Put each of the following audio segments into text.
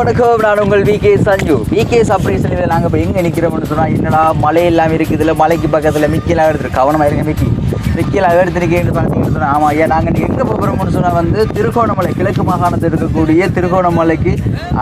வணக்கம். நான் உங்கள் விகே சஞ்சு. விகே சப்ரைஸில் நாங்கள் இப்போ எங்கே நிற்கிறோம்னு சொன்னால் என்னடா மலை எல்லாம் இருக்குது. இல்லை மலைக்கு பக்கத்தில் மிக்கெல்லாம் எடுத்துரு கவனமாக இருங்க மிக்கி. மிக்கிலாம் எடுத்துருக்கேன்னு பார்த்தீங்கன்னு ஆமாம் ஐயா நாங்கள் எங்கே போகிறோம்னு சொன்னால் வந்து திருகோணமலை கிழக்கு மாகாணத்தில் இருக்கக்கூடிய திருகோணமலைக்கு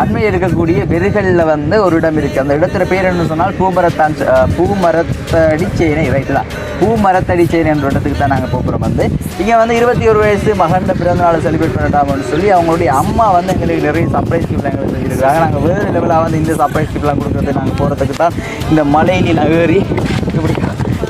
அண்மை இருக்கக்கூடிய வெறுகளில் வந்து ஒரு இடம் இருக்குது அந்த இடத்துல பேர் என்ன சொன்னால் பூமரத்தான் பூமரத்தடி சேனை ரைட்டு தான். பூமரத்தடி சேனை என்ற இடத்துக்கு தான் நாங்கள் போகிறோம் வந்து. இங்கே வந்து இருபத்தி ஒரு வயசு மகன் பிறந்தநாளை செலிப்ரேட் பண்ணட்டாமன்னு சொல்லி அவங்களுடைய அம்மா வந்து எங்களுக்கு நிறைய சர்ப்ரைஸ் கிஃப்ட் எங்களுக்கு செஞ்சுருக்காங்க நாங்கள் வேறு லெவலாக வந்து இந்த சர்ப்ரைஸ் கிஃப்ட்லாம் கொடுக்குறது நாங்கள் போகிறதுக்கு தான் இந்த மலையில் நகரி இப்படி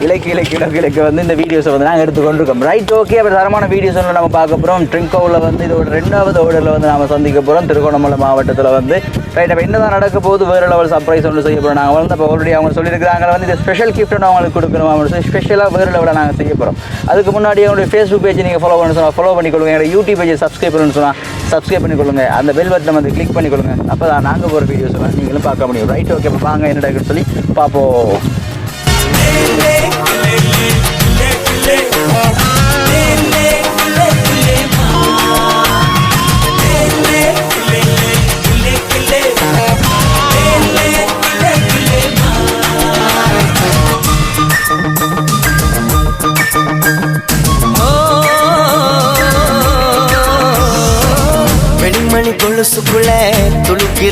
இலக்கு இலக்கு இலக்கு இலக்கு வந்து இந்த வீடியோஸை வந்து நாங்கள் எடுத்து கொண்டிருக்கோம் ரைட் ஓகே அப்புறம் தரமான வீடியோஸ் ஒன்று நம்ம பார்க்க போகிறோம் ட்ரிங்கோவில் வந்து இதோட ரெண்டாவது ஓடரில் வந்து நாம் சந்திக்க போகிறோம் திருகோணமலை மாவட்டத்தில் வந்து. ரைட் அப்போ என்ன தான் நடக்க போகுது வேறு லெவல் சர்ப்ரைஸ் ஒன்று செய்ய போகிறோம் நாங்கள் வந்து அப்போ ஆல்ரெடி அவங்க சொல்லியிருக்கிறாங்க. வந்து இந்த ஸ்பெஷல் கிஃப்ட் ஒன்று அவங்களுக்கு கொடுக்கணும்? அப்படின்னு சொல்லி ஸ்பெஷலாக வேறு லெவலில் நாங்கள் செய்ய போகிறோம் அதுக்கு முன்னாடி அவங்களுடைய ஃபேஸ்புக் பேஜ் நீங்கள் ஃபாலோ பண்ண சொன்னால் ஃபாலோ பண்ணிக்கொள்ளுங்க. என்னோட யூடியூப் பேஜ் சப்ஸ்கிரைப் பண்ணணும்னு சொன்னால் சப்ஸ்கிரைப் பண்ணிக்கொள்ளுங்க. அந்த பெல் பட்டனை வந்து கிளிக் பண்ணிக்கொள்ளுங்க. அப்போ தான் நாங்கள் போகிற வீடியோஸ் நீங்களும் பார்க்க முடியும். ரைட் ஓகே அப்போ வாங்க என்ன சொல்லி பார்ப்போம்.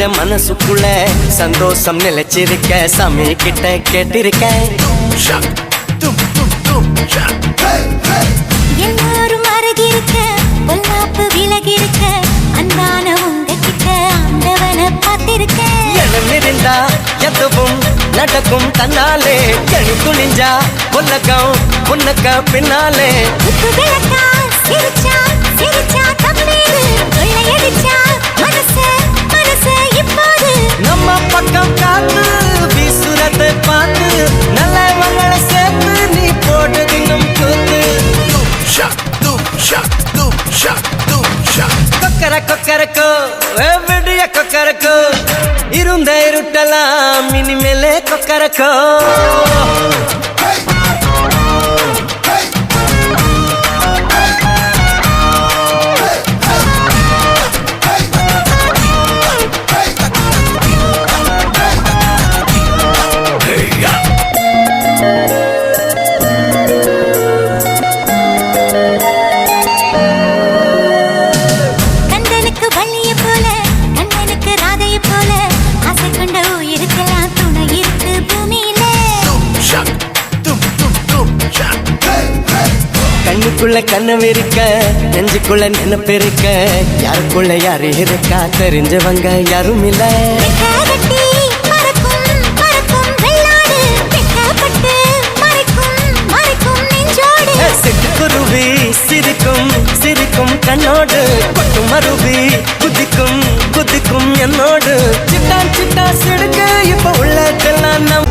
துளுக்கிற மனசுக்குள்ள சந்தோஷம் நிலைச்சிருக்க சாமி கிட்ட கேட்டிருக்கேன். எல்லாரும் அருகிருக்க பொல்லாப்பு விலகிருக்க அன்பான உங்ககிட்ட ஆண்டவனை பார்த்திருக்க. எண்ணம் இருந்தா எதுவும் நடக்கும் தன்னாலே. எணி துணிஞ்சா உலகம் உனக்க பின்னாலே. சிரிச்சா சிரிச்சா தம்பீரு கொள்ளையடிச்சா மனச மனச. இப்போது நம்ம பக்கம் காத்து வீசுறதை பார்த்து நல்லவங்களை சேர்த்து நீ போட்டு தின்னும் கூத்து Doom shock. Doom கொக்கர கொக்கரக்கோ விடிய கொக்கரக்கோ இருந்த இருட்டலாம் இனிமேலே கொக்கரக்கோ கண்ணுக்குள்ள கண்ணு இருக்க நெஞ்சுக்குள்ள நினைப்பு இருக்க யாருக்குள்ள யாரு இருக்கா தெரிஞ்சவங்க யாரும் இல்ல. சிட்டுக்குருவி சிரிக்கும் சிரிக்கும் கண்ணோடு. பட்டு மருவி குதிக்கும் குதிக்கும் என்னோடு. சிட்டான் சிட்டா சிடுக்க இப்ப உள்ளதெல்லாம் நம்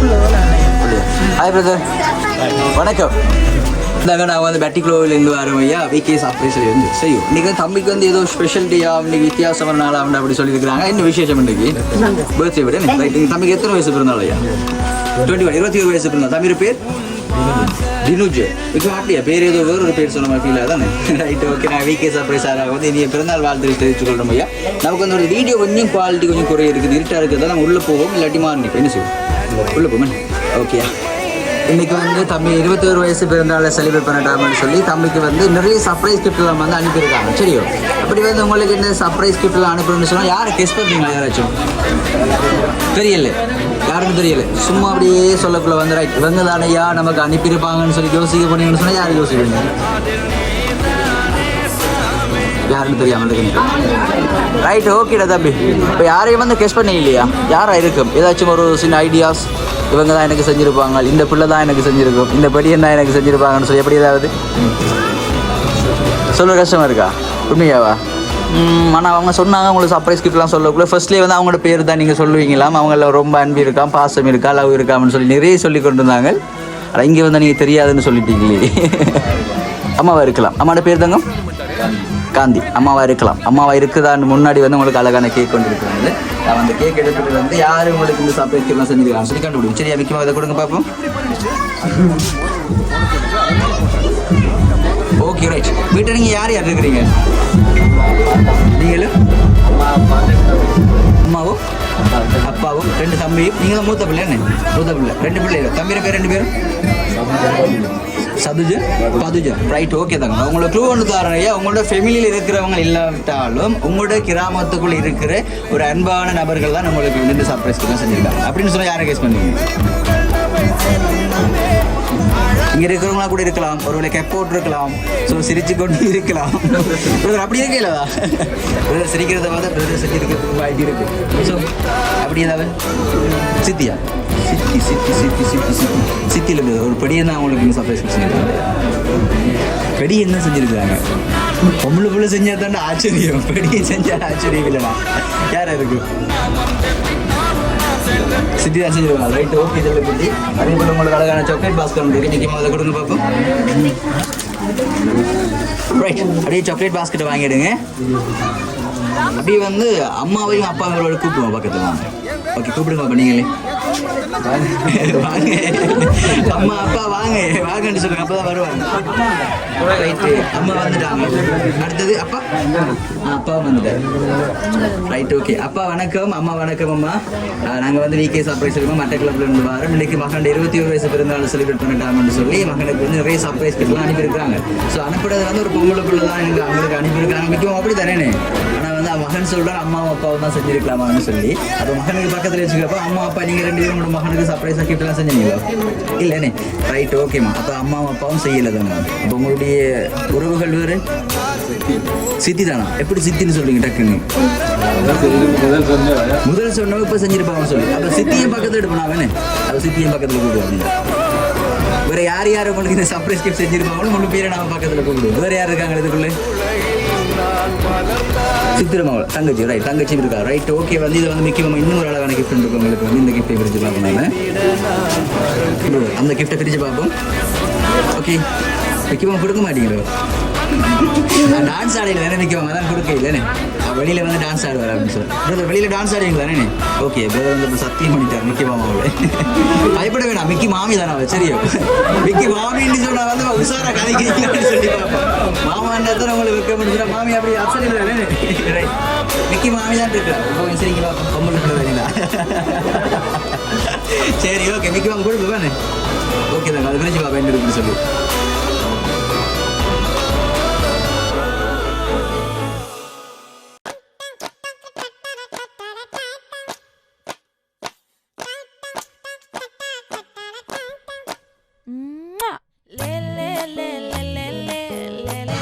ஹாய் பிரதர் வணக்கம். இந்தாங்க நான் வந்து பெட்டிக்ளோவிலேருந்து வரோம் ஐயா விகே சர்ப்ரைஸில் இருந்து செய்யும் இன்னைக்கு வந்து தம்பிக்கு வந்து ஏதோ ஸ்பெஷல் டேயா இன்னைக்கு வித்தியாசமான நாளா அப்படி அப்படி சொல்லியிருக்கிறாங்க என்ன விசேஷம் இன்னைக்கு பர்த்டே விட ரைட் தம்பிக்கு எத்தனை வயசு பிறந்தாள் ஐயா டுவெண்ட்டி ஒன் இருபத்தி ஒரு வயசு பிறந்தா தம்பி பேர் தினுஜ் இப்போ அப்படியா பேர் ஏதோ வேற ஒரு பேர் சொன்ன மாதிரி ஃபீல் ஆகுதானே ரைட் ஓகே நான் விகே சர்ப்ரைஸ் ஆக வந்து இனிய பிறந்தாள் வாழ்த்து தெரிவித்துக் கொள்றோம் ஐயா நமக்கு வந்து ஒரு வீடியோ கொஞ்சம் குவாலிட்டி கொஞ்சம் குறை இருக்குது இருட்டாக இருக்கிறதா நம்ம உள்ளே போவோம் இல்லாட்டி மாறி என்ன செய்வோம் உள்ளே போமே ஓகேயா இன்னைக்கு வந்து தம்பி இருபத்தோரு வயசு பிறந்தால செலிப்ரேட் பண்ணட்டாமன்னு சொல்லி தம்பிக்கு வந்து நிறைய சர்ப்ரைஸ் கிஃப்ட்லாம் வந்து அனுப்பியிருக்காங்க. சரியோ? அப்படி வந்து உங்களுக்கு என்ன சர்ப்ரைஸ் கிஃப்ட்லாம் அனுப்பணும்னு சொன்னால் யாரை கெஸ் பண்ணுறீங்களா யாராச்சும்? தெரியல. யாருக்கும் தெரியல. சும்மா அப்படியே சொல்லக்குள்ள வந்து ரைட் இவங்க தானையா நமக்கு அனுப்பியிருப்பாங்கன்னு சொல்லி யோசிக்க போனீங்கன்னு சொன்னால் யார் யோசிப்பீங்க? யாருன்னு தெரியாம ரைட் ஓகேடா தம்பி. இப்போ யாரையும் வந்து கெஸ் பண்ணி இல்லையா? யாராக இருக்கும்? ஏதாச்சும் ஒரு சின்ன ஐடியாஸ் இவங்க தான் எனக்கு செஞ்சுருப்பாங்க. இந்த பிள்ளை தான் எனக்கு செஞ்சுருக்கும். இந்த படியன் தான் எனக்கு செஞ்சுருப்பாங்கன்னு சொல்லி எப்படி ஏதாவது? சொல்ல கஷ்டமா இருக்கா? உண்மையாவா? ஆனால் அவங்க சொன்னாங்க உங்களுக்கு சர்ப்ரைஸ் கிஃப்ட்லாம் சொல்லக்குள்ள. ஃபர்ஸ்ட்லேயே வந்து அவங்களோட பேர் தான் நீங்கள் சொல்லுவீங்களாம். அவங்கள ரொம்ப அன்பு இருக்கா பாசம் இருக்கா லவ் இருக்காம்னு சொல்லி நிறைய சொல்லி கொண்டு இருந்தாங்க ஆனால் இங்கே வந்து நீங்கள் தெரியாதுன்னு சொல்லிட்டீங்களே. அம்மாவா இருக்கலாம். அம்மாவோட பேர் தங்கம்? காந்தி. அம்மாவா இருக்கலாம். அம்மாவா இருக்குதான்னு முன்னாடி வந்து உங்களுக்கு அழகான கேக் கொண்டு இருக்கிறாங்க. அந்த கேக் எடுத்துட்டு வந்து யாரு உங்களுக்கு இந்த சர்ப்ரைஸ் கேக்லாம் செஞ்சிருக்காங்க சொல்லி கண்டுபிடிக்கும் சரியா விற்கும் இதை கொடுங்க பார்ப்போம். ஓகே ரைட் வீட்டில் நீங்கள் யார் யார் இருக்கிறீங்க? நீங்களும் அம்மாவும் அப்பாவும் ரெண்டு தம்பியும். நீங்கள் தான் மூத்த பிள்ளை என்ன? மூத்த பிள்ளை. ரெண்டு பிள்ளைகள் தம்பி பேர் ரெண்டு பேரும்? சதுஜ பதுஜ ரைட் ஓகே தாங்க. உங்களை க்ளூ ஒன்று தரேன் ஐயா. உங்களோட ஃபெமிலியில் இருக்கிறவங்க இல்லாவிட்டாலும் உங்களோட கிராமத்துக்குள்ளே இருக்கிற ஒரு அன்பான நபர்கள் தான் உங்களுக்கு வந்து சர்ப்ரைஸ் பண்ண செஞ்சிருக்காங்க. அப்படின்னு சொல்லி யாரை கேஸ் பண்ணுவீங்க? இங்க இருக்கிறவங்களா கூட இருக்கலாம். ஒருவேளை கெப் போட்டு இருக்கலாம். ஸோ சிரிச்சு கொண்டு இருக்கலாம். Brother, அப்படி இருக்கலவா பிரதர் சிரிக்கிறத பார்த்தா பிரதர் சிரிக்கிறதுக்கு வாய்ப்பு இருக்கு. ஸோ அப்படி ஏதாவது? சித்தியா? சித்தி சித்தி சித்தி சித்தி சித்தி. சித்தியில் ஒரு படியை தான் அவங்களுக்கு சர்ப்ரைஸ் செஞ்சுருக்காங்க பெடி என்ன செஞ்சுருக்காங்க பொம்பளை புள்ள செஞ்சால் தானே ஆச்சரியம். பெடியை செஞ்சால் ஆச்சரியம் இல்லைனா யார் இருக்கு சித்தி தான் செஞ்சிருக்காங்க ரைட் ஓகே இதில் பற்றி அதே போல் உங்களுக்கு அழகான சாக்லேட் பாஸ்கர் இருக்குது நிற்கும் அதை கொடுங்க பார்ப்போம் ரைட் அப்படியே சாக்லேட் பாஸ்கெட்டை வாங்கிடுங்க. அப்படியே வந்து அம்மாவையும் அப்பாவையும் கூப்பிடுவோம் பக்கத்தில். ஓகே கூப்பிடுங்க பண்ணீங்களே நீங்களே. வாங்க அம்மா அப்பா வாங்க வாங்கன்னு சொல்லுங்க அப்பதான் வருவாங்க ரைட்டு அம்மா வந்துட்டாங்க அடுத்தது அப்பா அப்பா வந்துட்டார் ரைட் ஓகே அப்பா வணக்கம் அம்மா வணக்கம் அம்மா நாங்க வந்து விகே சர்ப்ரைஸ் இருக்கோம் மட்ட கிளப்ல இருந்து வரோம் இன்னைக்கு மகன் இருபத்தி ஒரு வயசு பிறந்தாலும் செலிப்ரேட் பண்ணிட்டாங்கன்னு சொல்லி மகனுக்கு வந்து நிறைய சர்ப்ரைஸ் கிட்டலாம் அனுப்பியிருக்காங்க ஸோ அனுப்புறது வந்து ஒரு பொம்பளை பிள்ளை தான் எங்களுக்கு அவங்களுக்கு அனுப்பியிருக்காங்க முக்கியம் அப்படி தானே ஆனால் வந்து அவன் மகன் சொல்றாரு அம்மாவும் அப்பாவும் தான் செஞ்சிருக்கலாமான்னு சொல்லி. அப்போ மகனுக்கு பக்கத்துல வச்சுக்கப்போ அம்மா அப்பா நீங்க ரெண்டு பேரும் உங்களோட மகனுக்கு சர்ப்ரைஸ் கிஃப்ட் எல்லாம் செஞ்சீங்களா? இல்லைண்ணே ரைட் ஓகேம்மா அப்போ அம்மாவும் அப்பாவும் செய்யல தான்மா அப்போ உங்களுடைய உறவுகள் வேறு? சித்தி தானா? எப்படி சித்தின்னு சொல்றீங்க டக்குன்னு? முதல் சொன்னவங்க இப்போ செஞ்சிருப்பாங்க சொல்லி. அப்போ சித்தியும் பக்கத்தில் எடுப்பா வேணே அப்போ சித்தியும் பக்கத்தில் கூப்பிடுவாங்க வேற யார் யார் உங்களுக்கு இந்த சர்ப்ரைஸ் கிஃப்ட் செஞ்சிருப்பாங்களோ மூணு பேரை நாம பக்கத்தில் கூப்பிடுவோம். வேற யார் இருக்காங்க இதுக்குள்ளே? சித்திரமாவில் தங்கச்சி ரைட் தங்கச்சி இருக்கா ரைட் ஓகே வந்து இது வந்து முக்கியமாக இன்னும் ஒரு அழகான கிஃப்ட் இருக்கு உங்களுக்கு வந்து இந்த கிஃப்ட்டை பிரிச்சுக்கலாம் நாம. அந்த கிஃப்ட்டை பிரிச்சு பார்ப்போம். ஓகே முக்கியமாக கொடுக்க மாட்டீங்களோ? டான்ஸ் ஆடையில் தானே நிற்கவங்க அதான் கொடுக்க இல்லைண்ணே வெளியில் வந்து டான்ஸ் ஆடுவார் அப்படின்னு சொல்லி. பிரதர் வெளியில் டான்ஸ் ஆடுவீங்களாண்ணே ஓகே பிரதர் வந்து சத்தியம் பண்ணிட்டார் மிக்கி மாமா அவளை பயப்பட வேணாம் மிக்கி மாமி தானே அவள் சரியோ? மிக்கி மாமின்னு சொன்னா வந்து உஷாரா கதைக்கிறீங்களான்னு சொல்லி பார்ப்பேன் மாமா என்ன உங்களுக்கு வைக்க முடிஞ்சுனா மாமி அப்படி அப்சரி தானே மிக்கி மாமி தான் இருக்கா இப்போ சரிங்க பார்ப்போம். பொம்பளை சரி ஓகே மிக்கி மாமா கொடுப்பு வேணே ஓகே தான் அது பிரிஞ்சு பார்ப்பேன் என்ன இருக்குன்னு சொல்லி.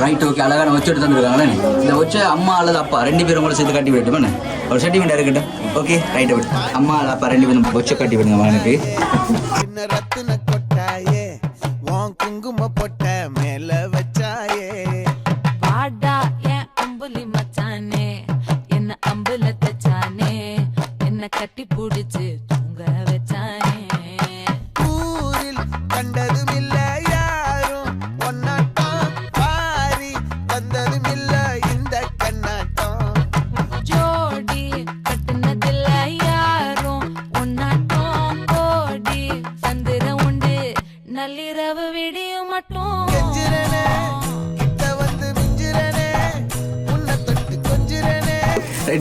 ரைட் ஓகே அழகான வச்சு எடுத்து தந்துருக்காங்களே இந்த வச்ச அம்மா அல்லது அப்பா ரெண்டு பேரும் கூட சேர்த்து கட்டி விட்டுமே ஒரு சென்டிமெண்ட் இருக்கட்டும் ஓகே ரைட் விட்டு அம்மா அல்லது அப்பா ரெண்டு பேரும் வச்ச கட்டி விடுங்க மகனுக்கு. குங்கும பொட்ட மேல வச்சாயே. வாடா என் அம்புலி மச்சானே.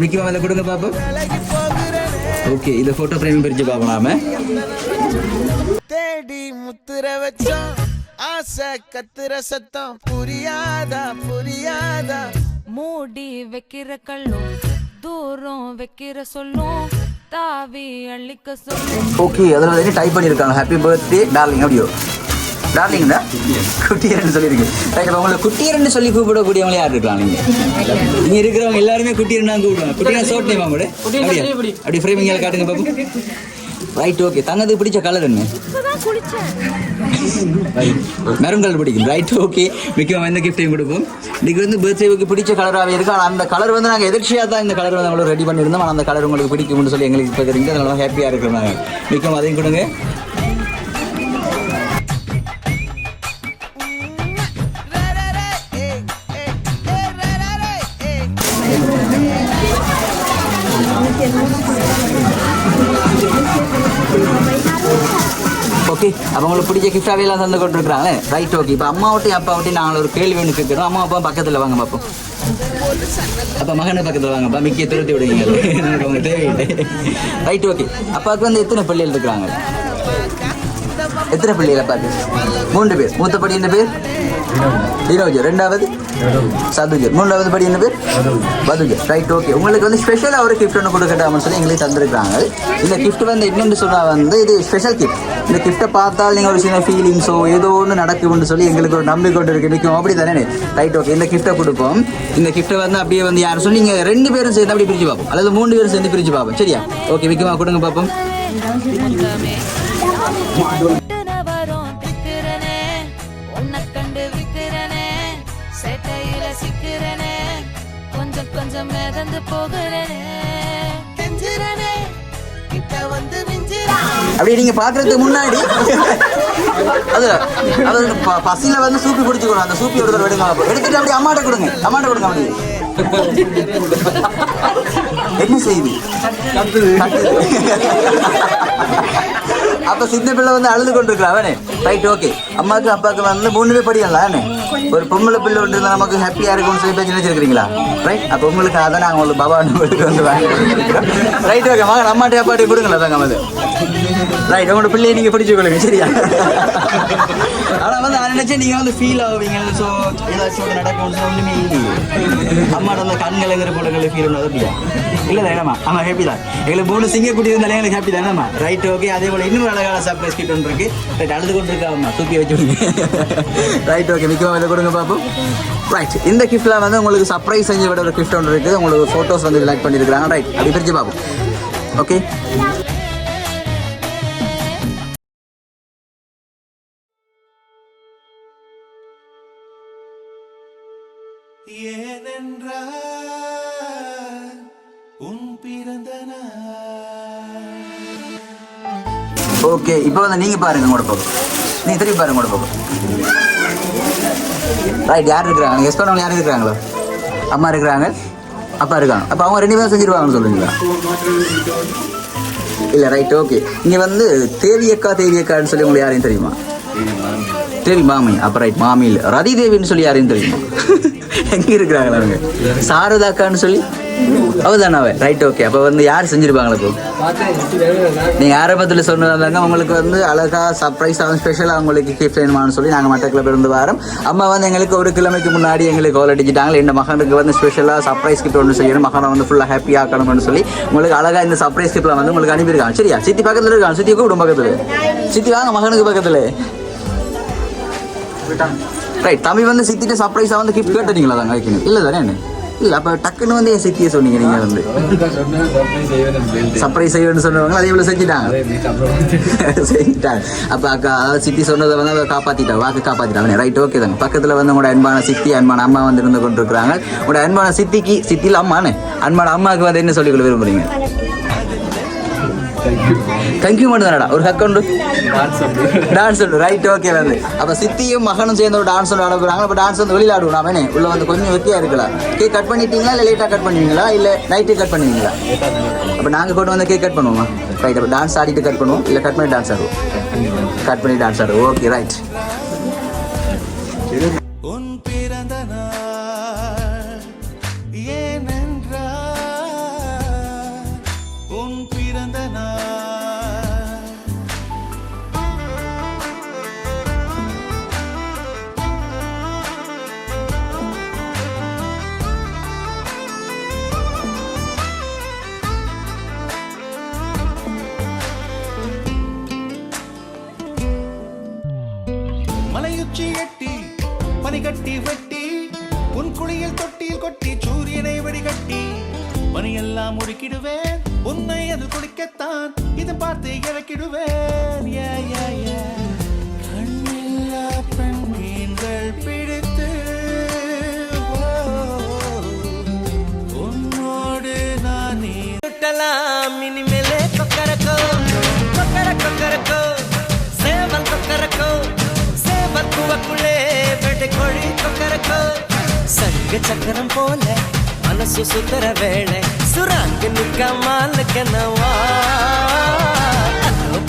மாமா இதை கொடுங்க பாப்போம் ஓகே இதை ஃபோட்டோ ஃப்ரேம் பிரித்து பார்க்கலாமே. தேடி முத்துற வச்சோம். ஆசை கத்துற சத்தம். புரியாதா புரியாதா? மூடி வைக்கிற கல்லும் தூரம் வைக்கிற சொல்லும் தாவி அள்ளிக்க சொல்லும். ஓகே அதில் வந்து டைப் பண்ணியிருக்காங்க. ஹாப்பி பர்த்டே டார்லிங் அப்படியோ டார்லிங்னா குட்டியரன்னு சொல்லியிருக்கு. ரைட் அப்போ உங்களை குட்டியரன்னு சொல்லி கூப்பிடக்கூடியவங்களே யார் இருக்கலாம் நீங்கள் இங்கே இருக்கிறவங்க எல்லாருமே குட்டியரன் தான் கூப்பிடுவாங்க குட்டியரன் சோட் நேம் அவங்களோட அப்படியா? அப்படி ஃப்ரேமிங் காட்டுங்க பாப்போம். ரைட் ஓகே தங்கத்துக்கு பிடிச்ச கலர் என்ன? மெரூன் கலர் பிடிக்கும். ரைட் ஓகே முக்கியமாக இந்த கிஃப்டையும் கொடுப்போம் இன்னைக்கு வந்து பர்த்டேவுக்கு பிடிச்ச கலராகவே இருக்கு. ஆனால் அந்த கலர் வந்து நாங்கள் எதிர்ச்சியாக தான் இந்த கலர் வந்து அவங்களுக்கு ரெடி பண்ணியிருந்தோம். ஆனால் அந்த கலர் உங்களுக்கு பிடிக்கும்னு சொல்லி எங்களுக்கு இப்போ தெரிஞ்சு அதனால ஹாப்பியாக இருக்கிறோம் நாங்கள் முக்கியம் அதையும் கொடுங்க. ஓகே அப்போ உங்களுக்கு பிடிச்ச கிஃப்டாவே எல்லாம் தந்து கொண்டிருக்கிறாங்களே ரைட் ஓகே இப்போ அம்மாவட்டையும் அப்பாவட்டையும் நாங்கள் ஒரு கேள்வி ஒன்று கேட்குறோம். அம்மா அப்பா பக்கத்தில் வாங்க பார்ப்போம் அப்போ மகனை பக்கத்தில் வாங்கப்பா மிக்கிய துரத்தி விடுவீங்க எனக்கு அவங்க தேவையில்லை. ரைட் ஓகே அப்பாவுக்கு வந்து எத்தனை பிள்ளைகள் இருக்கிறாங்க? எத்தனை பிள்ளைகள் அப்பாவுக்கு? மூன்று பேர். மூத்த படி என்ன பேர்? டினோஜ் ரெண்டாவது? சதுஜர் மூணாவது படி என்ன பேர்? பதுஜர் ரைட் ஓகே உங்களுக்கு வந்து ஸ்பெஷலாக ஒரு கிஃப்ட் ஒன்று கொடுக்கட்டாமனு சொல்லி எங்களுக்கு தந்திருக்காங்க இந்த கிஃப்ட் வந்து என்னென்னு சொன்னால் வந்து இது ஸ்பெஷல் கிஃப்ட் இந்த கிஃப்ட்டை பார்த்தால் நீங்கள் ஒரு சின்ன ஃபீலிங்ஸோ ஏதோ ஒன்று நடக்கும்னு சொல்லி எங்களுக்கு ஒரு நம்பிக்கை கொண்டு இருக்கு நிற்கும். அப்படி தானே ரைட் ஓகே இந்த கிஃப்ட்டை கொடுப்போம். இந்த கிஃப்ட்டை வந்து அப்படியே வந்து யார் சொல்லி நீங்கள் ரெண்டு பேரும் சேர்ந்து அப்படி பிரித்து பார்ப்போம். அல்லது மூணு பேரும் சேர்ந்து பிரித்து பார்ப்போம். சரியா? ஓகே விக்கமா கொடுங்க பார்ப்போம். கொஞ்சம் மிதந்து போகிறனே. கெஞ்சிரனே கிட்ட வந்து அப்படி நீங்க பாக்குறதுக்கு முன்னாடி அது அது ப- பசியில வந்து சூப்பி குடிச்சுக்கணும். அந்த சூப்பி எடுங்க அப்போ. எடுத்துட்டு அப்படியே அம்மாட்ட கொடுங்க. அம்மாட்ட கொடுங்க அப்படி என்ன செய்தி. அப்ப சின்ன பிள்ளை வந்து அழுது கொண்டிருக்கிறா அவனே. ரைட் ஓகே அம்மாக்கு அப்பாவுக்கு வந்து மூணு பேர் படிக்கலாம் ஒரு பொம்பளை பிள்ளை ஒன்று இருந்தால் நமக்கு ஹாப்பியாக இருக்கும்னு சொல்லி பேச்சு நினைச்சிருக்கீங்களா ரைட் அப்போ உங்களுக்கு அதான் நாங்கள் உங்களுக்கு பவா உங்களுக்கு வந்து வாங்கி ரைட் ஓகே மகன் அம்மாட்டே அப்பாட்டே கொடுங்களா தாங்க அது. ரைட் உங்களோட பிள்ளையை நீங்க பிடிச்சு கொள்ளுங்க சரியா? ஆனா வந்து நான் நினைச்சேன் நீங்க வந்து ஃபீல் ஆவீங்க. ஸோ ஏதாச்சும் நடக்கும் ஒன்றுமே இல்லையே அம்மாட்ட வந்து கண்கலங்கிற போல ஃபீல் ஒன்று அப்படியா இல்லை தானேம்மா ஆமா ஹாப்பி தான். எங்களுக்கு மூணு சிங்கக்குட்டி இருந்தாலே எங்களுக்கு ஹாப்பி தானேம்மா ரைட் ஓகே அதே போல இன்னும் அழகான சர்ப்ரைஸ் கிட்ட ஒன்று இருக்கு. ரைட் அழுது கொண்டு இருக்காம்மா தூக்கி வச்சு விடுங்க. ரைட் ஓகே மிக்கமாக இதை கொடுங்க பாப்போம். ரைட் இந்த கிஃப்ட்ல வந்து உங்களுக்கு சர்ப்ரைஸ் செஞ்சு விட ஒரு கிஃப்ட் ஒன்று இருக்குது உங்களுக்கு ஃபோட்டோஸ் வந்து லைக் பண்ணியிருக்காங்க ரைட் அப்படி பிரிச்சு பார்ப்போம் ஓகே ஓகே இப்போ வந்து நீங்க பாருங்க உங்களோட பக்கம் நீங்க திரும்பி பாருங்க உங்களோட பக்கம் ரைட் யார் இருக்கிறாங்க? எஸ் பண்ணவங்க யார் இருக்கிறாங்களோ? அம்மா இருக்கிறாங்க அப்பா இருக்காங்க. அப்போ அவங்க ரெண்டு பேரும் செஞ்சிருவாங்கன்னு சொல்றீங்களா? இல்லை ரைட் ஓகே இங்கே வந்து தேவியக்கா தேவியக்கான்னு சொல்லி உங்களுக்கு யாரையும் தெரியுமா? தேவி மாமி அப்போ ரைட் மாமி இல்லை. ரதி தேவின்னு சொல்லி யாரையும் தெரியுமா? எங்கே இருக்கிறாங்களா அவங்க சாரதாக்கான்னு சொல்லி அவதானே ரைட் ஓகே அப்போ வந்து யார் செஞ்சிருப்பாங்களா இப்போ? நீங்கள் ஆரம்பத்தில் சொன்னதாங்க உங்களுக்கு வந்து அழகா சர்ப்ரைஸாக ஸ்பெஷலாக உங்களுக்கு கிஃப்ட் வேணுமான்னு சொல்லி நாங்கள் மட்டக்கில் பிறந்து வரோம். அம்மா வந்து எங்களுக்கு ஒரு கிழமைக்கு முன்னாடி எங்களுக்கு கால் அடிச்சிட்டாங்க. இந்த மகனுக்கு வந்து ஸ்பெஷலாக சர்ப்ரைஸ் கிஃப்ட் ஒன்று செய்யணும். மகனை வந்து ஃபுல்லாக ஹாப்பி ஆக்கணும்னு சொல்லி உங்களுக்கு அழகாக இந்த சர்ப்ரைஸ் கிஃப்ட்லாம் வந்து உங்களுக்கு அனுப்பியிருக்காங்க. சரியா? சித்தி பக்கத்தில் இருக்காங்க. சித்தி கூப்பிடும் பக்கத்தில்? சித்தி வாங்க மகனுக்கு பக்கத்தில். ரைட் தம்பி வந்து சித்திட்டு சர்ப்ரைஸாக வந்து கிஃப்ட் கேட்டுட்டீங்களா தாங்க? வைக்கணும் இல்லை தானே? இல்லை அப்போ டக்குன்னு வந்து என் சித்தியை சொன்னீங்க நீங்கள் வந்து. சர்ப்ரைஸ் செய்வேன்னு சொன்னவங்க அதே போல செஞ்சுட்டாங்க. செஞ்சுட்டாங்க. அப்போ அக்கா அதாவது சித்தி சொன்னதை வந்து அவள் காப்பாத்திட்டா வாக்கு காப்பாத்திட்டாங்க ரைட் ஓகே தாங்க பக்கத்தில் வந்து உங்களோட அன்பான சித்தி அன்பான அம்மா வந்து இருந்து கொண்டிருக்கிறாங்க. உங்களோட அன்பான சித்திக்கு சித்தியில் அம்மானு. அன்பான அம்மாவுக்கு வந்து என்ன சொல்லிக்கொள்ள விரும்புறீங்க? தேங்க்யூ மட்டும் தானடா ஒரு ஹக் உண்டு டான்ஸ் உண்டு ரைட் ஓகே வந்து அப்போ சித்தியும் மகனும் சேர்ந்து ஒரு டான்ஸ் ஒன்று ஆட போகிறாங்க அப்போ டான்ஸ் வந்து வெளியில் ஆடுவோம் நாம உள்ள வந்து கொஞ்சம் வெட்டியாக இருக்கலாம் கேக் கட் பண்ணிட்டீங்களா இல்லை லேட்டாக கட் பண்ணுவீங்களா இல்லை நைட்டு கட் பண்ணுவீங்களா அப்போ நாங்கள் கொண்டு வந்து கேக் கட் பண்ணுவோமா ரைட் அப்போ டான்ஸ் ஆடிட்டு கட் பண்ணுவோம் இல்லை கட் பண்ணி டான்ஸ் ஆடுவோம் கட் பண்ணி டான்ஸ் ஆடுவோம் ஓகே ரைட் பிறந்த நாள். மலையுச்சி எட்டி பனிகட்டி வெட்டி உன் குளியில் தொட்டியில் கொட்டி சூரியனை வடிகட்டி பனியெல்லாம் முடுக்கிடுவேன் உன்னை அது குடிக்கத்தான் இதை பார்த்து இறக்கிடுவேன். கண்ணில்லா பெண் மீன்கள் பிடித்து உன்னோடு நான் நீ சுட்டலாம் இனிமேலே கொக்கரக்கோ கொக்கர கொக்கரக்கோ. சேவல் கொக்கரக்கோ சேவல் குவக்குள்ளே வெட்டை கொழி கொக்கரக்கோ. சங்க சக்கரம் போல மனசு சுத்தர வேளை சுராங்க நிக்காமல் கனவா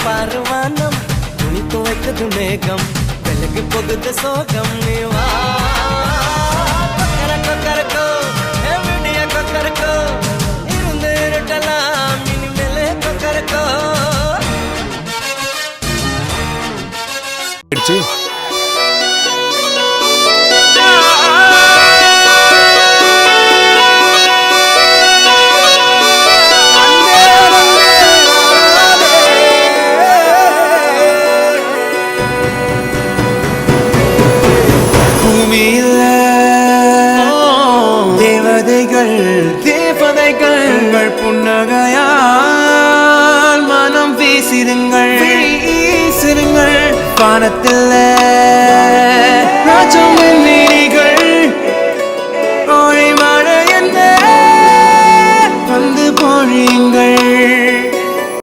பாருவானம் துணி தூக்கம் வைத்தது மேகம் விலகு போகுது சோகம் நீ வானத்தில்